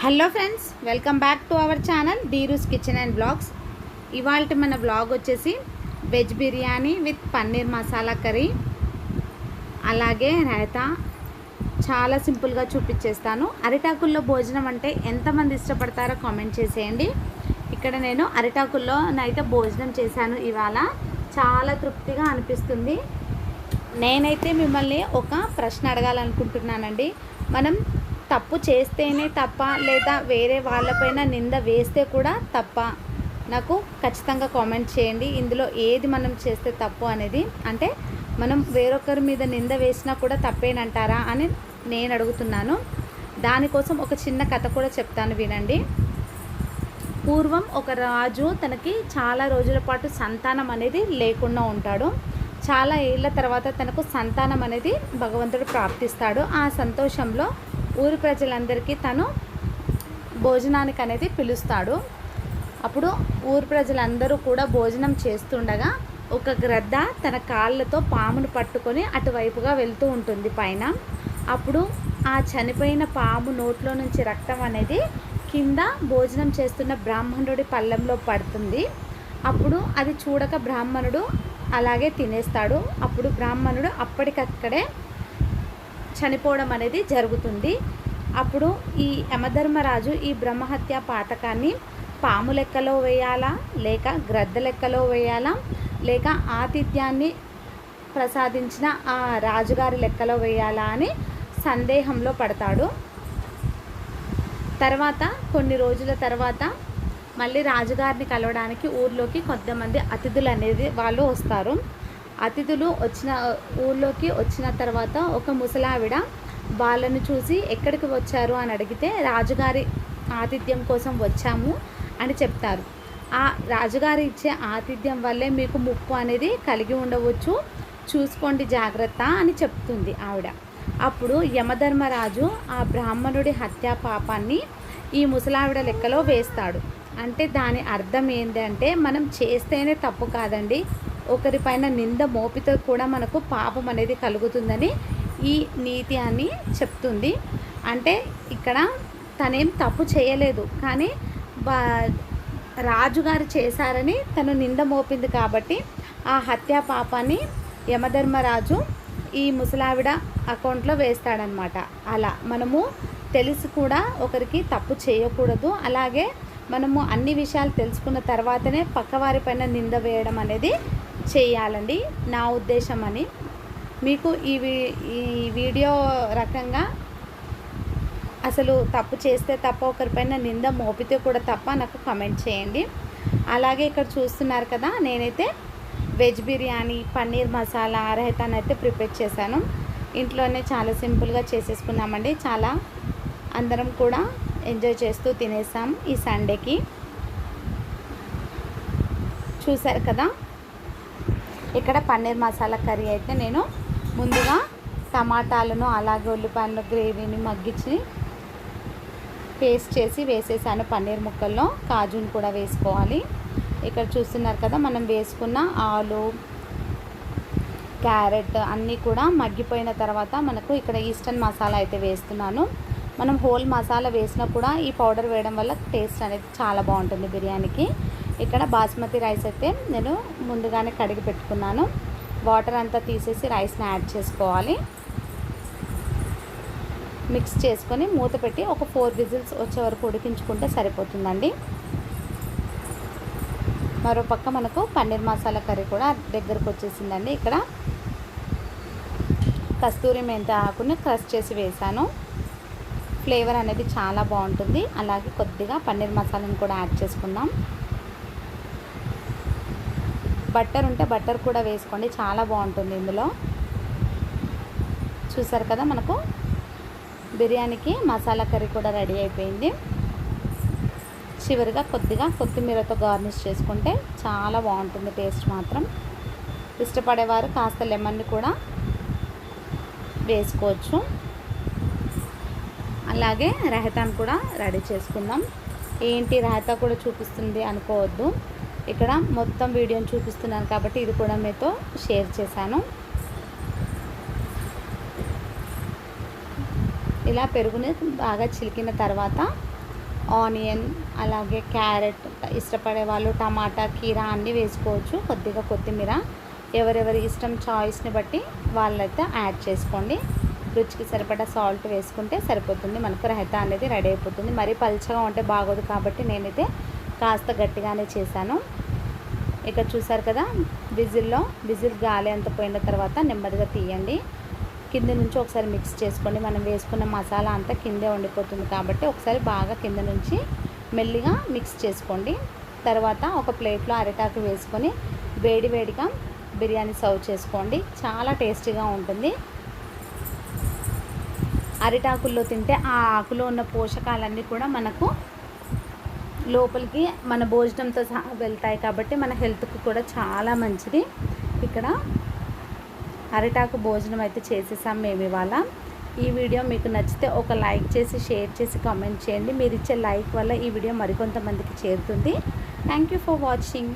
Hello friends welcome back to our channel Deeru's kitchen and blogs. ఇవాళ మన blog వచ్చేసి veg biryani with paneer masala curry. అలాగే రైతా చాలా సింపుల్గా చూపించేస్తాను అరిటాకుల్లో భోజనం అంటే ఎంతమంది ఇష్టపడతారో కామెంట్ చేసేయండి. ఇక్కడ నేను అరిటాకుల్లో నైతే భోజనం చేశాను ఇవాళ. చాలా తృప్తిగా అనిపిస్తుంది. నేనైతే మిమ్మల్ని ఒక ప్రశ్న అడగాలనుకుంటున్నానండి. మనం తప్పు చేస్తేనే తప్ప లేదా వేరే వాళ్ళపైన నింద వేస్తే కూడా తప్ప. నాకు ఖచ్చితంగా కామెంట్ చేయండి. ఇందులో ఏది మనం చేస్తే తప్పు అనేది. అంటే మనం వేరొకరి మీద నింద వేసినా కూడా తప్పేనంటారా అని నేను అడుగుతున్నాను. దానికోసం ఒక చిన్న కథ కూడా చెప్తాను వినండి. పూర్వం ఒక రాజు తనకి చాలా రోజుల పాటు సంతానం అనేది లేకుండా ఉంటాడు. చాలా ఏళ్ళ తర్వాత తనకు సంతానం అనేది భగవంతుడు ప్రాప్తిస్తాడు. ఆ సంతోషంలో ఊరి ప్రజలందరికీ తను భోజనానికి అనేది పిలుస్తాడు. అప్పుడు ఊరు ప్రజలందరూ కూడా భోజనం చేస్తుండగా ఒక గ్రద్ద తన కాళ్ళతో పామును పట్టుకొని అటువైపుగా వెళ్తూ ఉంటుంది పైన. అప్పుడు ఆ చనిపోయిన పాము నోట్లో నుంచి రక్తం అనేది కింద భోజనం చేస్తున్న బ్రాహ్మణుడి పళ్ళెంలో పడుతుంది. అప్పుడు అది చూడక బ్రాహ్మణుడు అలాగే తినేస్తాడు. అప్పుడు బ్రాహ్మణుడు అప్పటికక్కడే చనిపోవడం అనేది జరుగుతుంది. అప్పుడు ఈ యమధర్మరాజు ఈ బ్రహ్మహత్య పాతకాన్ని పాము లెక్కలో వేయాలా? లేక గ్రద్ద లెక్కలో వేయాలా? లేక ఆతిథ్యాన్ని ప్రసాదించిన ఆ రాజుగారి లెక్కలో వేయాలా అని సందేహంలో పడతాడు. తర్వాత కొన్ని రోజుల తర్వాత మళ్ళీ రాజుగారిని కలవడానికి ఊర్లోకి కొంతమంది అతిథులు అనేది వాళ్ళు వస్తారు. అతిథులు వచ్చిన ఊర్లోకి వచ్చిన తర్వాత ఒక ముసలావిడ వాళ్ళను చూసి ఎక్కడికి వచ్చారు అని అడిగితే రాజుగారి ఆతిథ్యం కోసం వచ్చాము అని చెప్తారు. ఆ రాజుగారి ఇచ్చే ఆతిథ్యం వల్లే మీకు ముప్పు అనేది కలిగి ఉండవచ్చు. చూసుకోండి జాగ్రత్త అని చెప్తుంది ఆవిడ. అప్పుడు యమధర్మరాజు ఆ బ్రాహ్మణుడి హత్యా పాపాన్ని ఈ ముసలావిడ లెక్కలో వేస్తాడు. అంటే దాని అర్థం ఏంటంటే మనం చేస్తేనే తప్పు కాదండి. ఒకరిపైన నింద మోపితో కూడా మనకు పాపం అనేది కలుగుతుందని ఈ నీతి అని చెప్తుంది. అంటే ఇక్కడ తనేం తప్పు చేయలేదు. కానీ రాజుగారు చేశారని తను నింద మోపింది కాబట్టి ఆ హత్యా పాపాన్ని యమధర్మరాజు ఈ ముసలావిడ అకౌంట్లో వేస్తాడనమాట. అలా మనము తెలిసి కూడా ఒకరికి తప్పు చేయకూడదు. అలాగే మనము అన్ని విషయాలు తెలుసుకున్న తర్వాతనే పక్కవారి పైన నింద వేయడం అనేది చేయాలండి. నా ఉద్దేశం అని. మీకు ఈ ఈ వీడియో రకంగా అసలు తప్పు చేస్తే తప్ప ఒకరిపైన నింద మోపితే కూడా తప్ప నాకు కమెంట్ చేయండి. అలాగే ఇక్కడ చూస్తున్నారు కదా నేనైతే వెజ్ బిర్యానీ పన్నీర్ మసాలా రైతాన్ అయితే ప్రిపేర్ చేశాను. ఇంట్లోనే చాలా సింపుల్గా చేసేసుకున్నామండి. చాలా అందరం కూడా ఎంజాయ్ చేస్తూ తినేసాం ఈ సండేకి. చూసారు కదా? ఇక్కడ పన్నీర్ మసాలా కర్రీ అయితే నేను ముందుగా టమాటాలను అలాగే ఉల్లిపాయలను గ్రేవీని మగ్గించి పేస్ట్ చేసి వేసేసాను పన్నీర్ ముక్కల్లో. కాజుని కూడా వేసుకోవాలి. ఇక్కడ చూస్తున్నారు కదా మనం వేసుకున్న ఆలు క్యారెట్ అన్నీ కూడా మగ్గిపోయిన తర్వాత మనకు ఇక్కడ ఈస్టర్న్ మసాలా అయితే వేస్తున్నాను. మనం హోల్ మసాలా వేసినా కూడా ఈ పౌడర్ వేయడం వల్ల టేస్ట్ అనేది చాలా బాగుంటుంది బిర్యానీకి. ఇక్కడ బాస్మతి రైస్ అయితే నేను ముందుగానే కడిగి పెట్టుకున్నాను. వాటర్ అంతా తీసేసి రైస్ని యాడ్ చేసుకోవాలి. మిక్స్ చేసుకొని మూత పెట్టి ఒక ఫోర్ విజిల్స్ వచ్చే వరకు ఉడికించుకుంటే సరిపోతుందండి. మరో పక్క మనకు పన్నీర్ మసాలా కర్రీ కూడా దగ్గరకు వచ్చేసిందండి ఇక్కడ. కస్తూరి మెంత ఆకుని క్రష్ చేసి వేసాను. ఫ్లేవర్ అనేది చాలా బాగుంటుంది. అలాగే కొద్దిగా పన్నీర్ మసాలాను కూడా యాడ్ చేసుకుందాం. బట్టర్ ఉంటే బట్టర్ కూడా వేసుకోండి. చాలా బాగుంటుంది ఇందులో. చూసారు కదా మనకు? బిర్యానీకి మసాలా కర్రీ కూడా రెడీ అయిపోయింది. చివరిగా కొద్దిగా కొత్తిమీరతో గార్నిష్ చేసుకుంటే చాలా బాగుంటుంది టేస్ట్ మాత్రం. ఇష్టపడేవారు కాస్త లెమన్ని కూడా వేసుకోవచ్చు. అలాగే రహతాన్ కూడా రెడీ చేసుకుందాం. ఏంటి రహతా కూడా చూపిస్తుంది అనుకోవద్దు. ఇక్కడ మొత్తం వీడియోని చూపిస్తున్నాను కాబట్టి ఇది కూడా మీతో షేర్ చేశాను. ఇలా పెరుగుని బాగా చిలికిన తర్వాత ఆనియన్ అలాగే క్యారెట్ ఇష్టపడే వాళ్ళు టమాటా కీరా అన్నీ వేసుకోవచ్చు. కొద్దిగా కొత్తిమీర. ఎవరెవరి ఇష్టం చాయిస్ని బట్టి వాళ్ళైతే యాడ్ చేసుకోండి. రుచికి సరిపడా సాల్ట్ వేసుకుంటే సరిపోతుంది. మనకు రహిత అనేది రెడీ అయిపోతుంది. మరీ పలుచగా ఉంటే బాగోదు కాబట్టి నేనైతే కాస్త గట్టిగానే చేశాను. ఇక్కడ చూసారు కదా విజిల్లో విజిల్ గాలి అంత పోయిన తర్వాత నెమ్మదిగా తీయండి. కింద నుంచి ఒకసారి మిక్స్ చేసుకోండి. మనం వేసుకున్న మసాలా అంతా కిందే వండిపోతుంది కాబట్టి ఒకసారి బాగా కింద నుంచి మెల్లిగా మిక్స్ చేసుకోండి. తర్వాత ఒక ప్లేట్లో అరిటాకు వేసుకొని వేడి వేడిగా బిర్యానీ సర్వ్ చేసుకోండి. చాలా టేస్టీగా ఉంటుంది. అరిటాకుల్లో తింటే ఆ ఆకులో ఉన్న పోషకాలన్నీ కూడా మనకు లోపలికి మన భోజనంతో సహా వెళ్తాయి కాబట్టి మన హెల్త్కి కూడా చాలా మంచిది. ఇక్కడ అరిటాకు భోజనం అయితే చేసేసాం మేము ఇవాళ. ఈ వీడియో మీకు నచ్చితే ఒక లైక్ చేసి షేర్ చేసి కామెంట్ చేయండి. మీరు ఇచ్చే లైక్ వల్ల ఈ వీడియో మరికొంతమందికి చేరుతుంది. Thank you for watching.